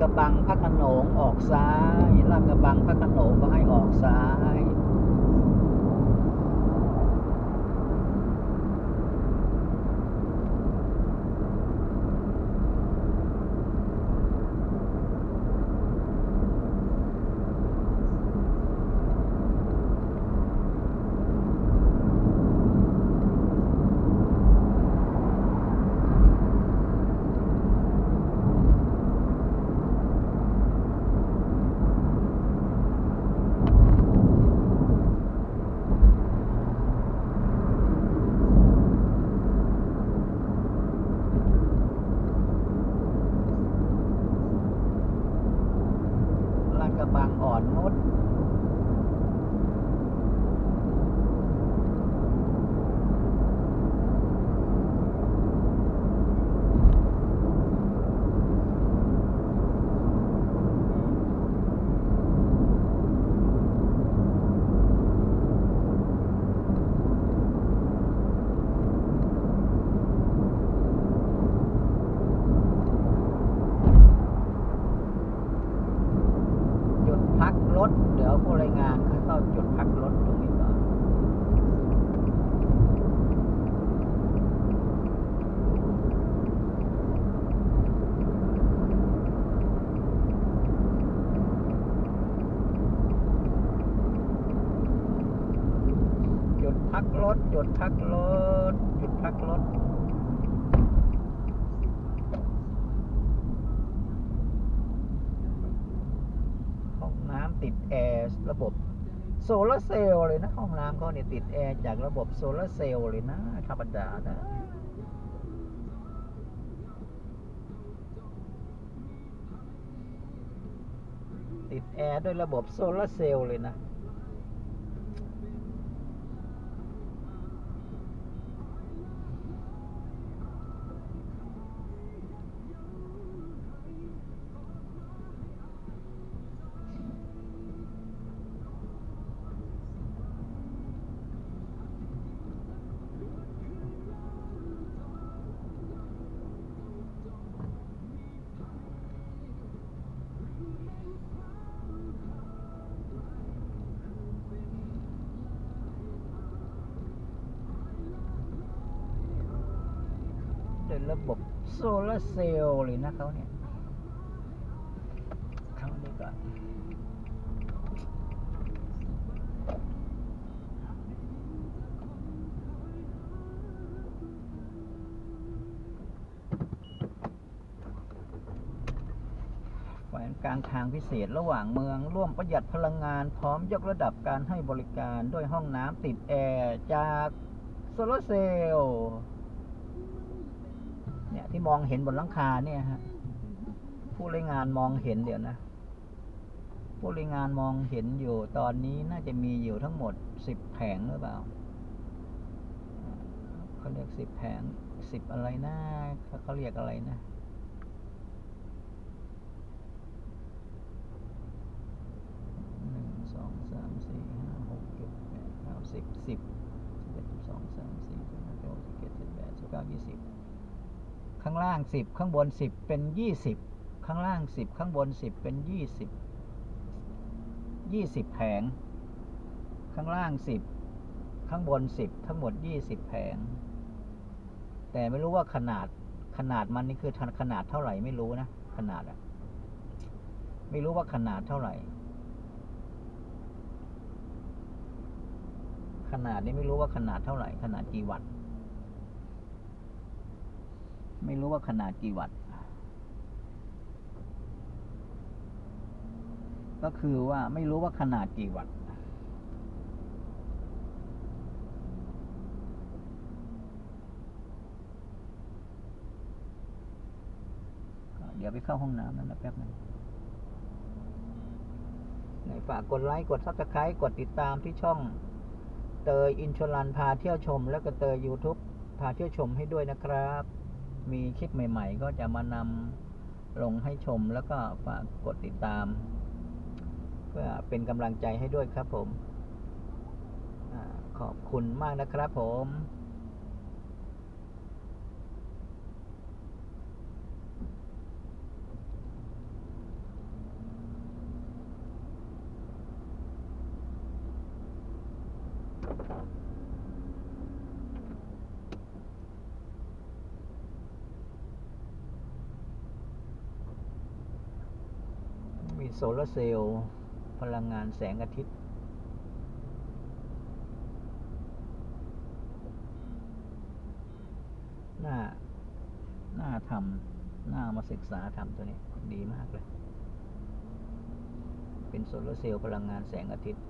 กระบังพระขนงออกซ้ายลาดกระบังพระขนงก็ให้ออกซ้าย พักรถจุดพักรถจุดพักรถห้องน้ำติดแอร์ระบบโซลาร์เซลล์เลยนะ ห้องน้ำเขาเนี่ยติดแอร์จากระบบโซลาร์เซลล์เลยนะธรรมดานะติดแอร์ด้วยระบบโซลาร์เซลล์เลยนะ ระบบโซลาร์เซลล์เลยนะเขาเนี่ยทำนี้ก่อนแผนการทางพิเศษระหว่างเมือง ร่วมประหยัดพลังงานพร้อมยกระดับการให้บริการด้วยห้องน้ำติดแอร์จากโซลาร์เซลล์ ที่มองเห็นบนหลังคาเนี่ยฮะผู้รายงานมองเห็นเดี๋ยวนะ ผู้รายงานมองเห็นอยู่ตอนนี้น่าจะมีอยู่ทั้งหมดสิบแผงหรือเปล่าเขาเรียกสิบแผงสิบอะไรนะเขาเรียกอะไรนะหนึ่งสองสามสี่ห้าหกเจ็ดแปดเก้าสิบสิบสิบเอ็ดสิบสองสามสี่สิบห้าสิบหกสิบเจ็ดสิบแปดสิบเก้ายี่สิบ ข้างล่างสิบข้างบนสิบเป็นยี่สิบข้างล่างสิบข้างบนสิบเป็นยี่สิบยี่สิบแผง ข้างล่างสิบข้างบนสิบทั้งหมดยี่สิบแผง แต่ไม่รู้ว่าขนาดขนาดมันนี่คือขนาดเท่าไหร่ไม่รู้นะ ขนาดอะไม่รู้ว่าขนาดเท่าไหร่ ขนาดนี้ไม่รู้ว่าขนาดเท่าไหร่ ขนาดกี่วัตต์ ไม่รู้ว่าขนาดกี่วัตต์ ก็คือว่าไม่รู้ว่าขนาดกี่วัตต์ เดี๋ยวไปเข้าห้องน้ำนั่นนะแป๊บนึงไหนฝากกดไลค์ กดซับสไครต์กดติดตามที่ช่องเตยอินชลันพาเที่ยวชม แล้วก็เตย YouTube พาเที่ยวชมให้ด้วยนะครับ มีคลิปใหม่ ๆ ก็จะมานำลงให้ชมแล้วก็ฝากกดติดตาม เพื่อเป็นกำลังใจให้ด้วยครับผมอขอบคุณมากนะครับผม โซลาร์เซลล์พลังงานแสงอาทิตย์ น่า น่าทำน่ามาศึกษาทำตัวนี้ ดีมากเลย เป็นโซลาร์เซลล์พลังงานแสงอาทิตย์